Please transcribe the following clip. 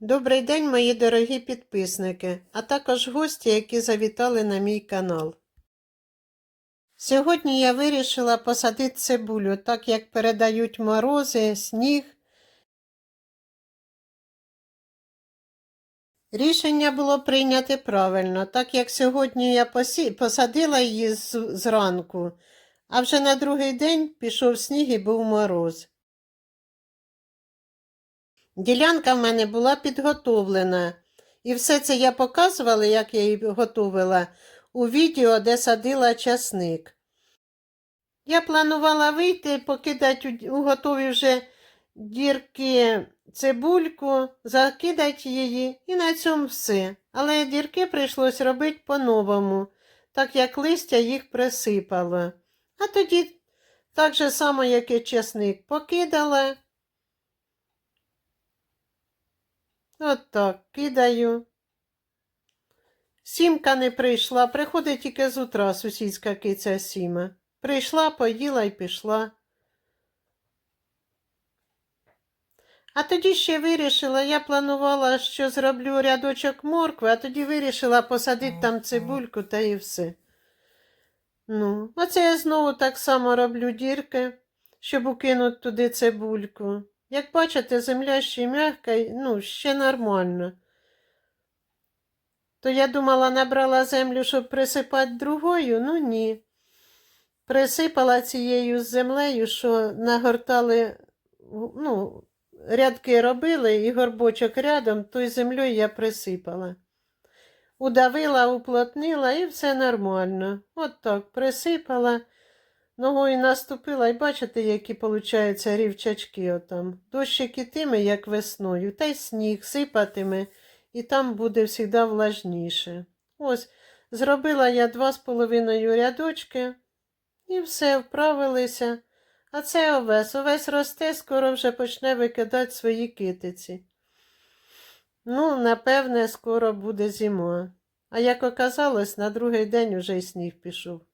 Добрий день, мої дорогі підписники, а також гості, які завітали на мій канал. Сьогодні я вирішила посадити цибулю, так як передають морози, сніг. Рішення було прийняте правильно, так як сьогодні я посадила її зранку, а вже на другий день пішов сніг і був мороз. Ділянка в мене була підготовлена. І все це я показувала, як я її готувала, у відео, де садила часник. Я планувала вийти, покидати у- готові вже дірки цибульку, закидати її і на цьому все. Але дірки прийшлось робити по-новому, так як листя їх присипало. А тоді так же само, як і часник, покидала. От так, кидаю. Сімка не прийшла, приходить тільки з утра сусідська киця Сіма. Прийшла, поїла і пішла. А тоді ще вирішила, я планувала, що зроблю рядочок моркви, а тоді вирішила посадити там цибульку та і все. Ну, оце я знову так само роблю дірки, щоб укинути туди цибульку. Як бачите, земля ще м'яка, ну, ще нормально. То я думала, набрала землю, щоб присипати другою, ну ні. Присипала цією землею, що нагортали, ну, рядки робили і горбочок рядом, тою землею я присипала. Удавила, уплотнила і все нормально. От так присипала. Ногою наступила і бачите, які получаються рівчачки отам. Дощик ітиме, як весною, та й сніг сипатиме, і там буде завжди влажніше. Ось, зробила я два з половиною рядочки, і все, вправилися. А це овес. Овес росте, скоро вже почне викидати свої китиці. Ну, напевне, скоро буде зима. А як оказалось, на другий день уже й сніг пішов.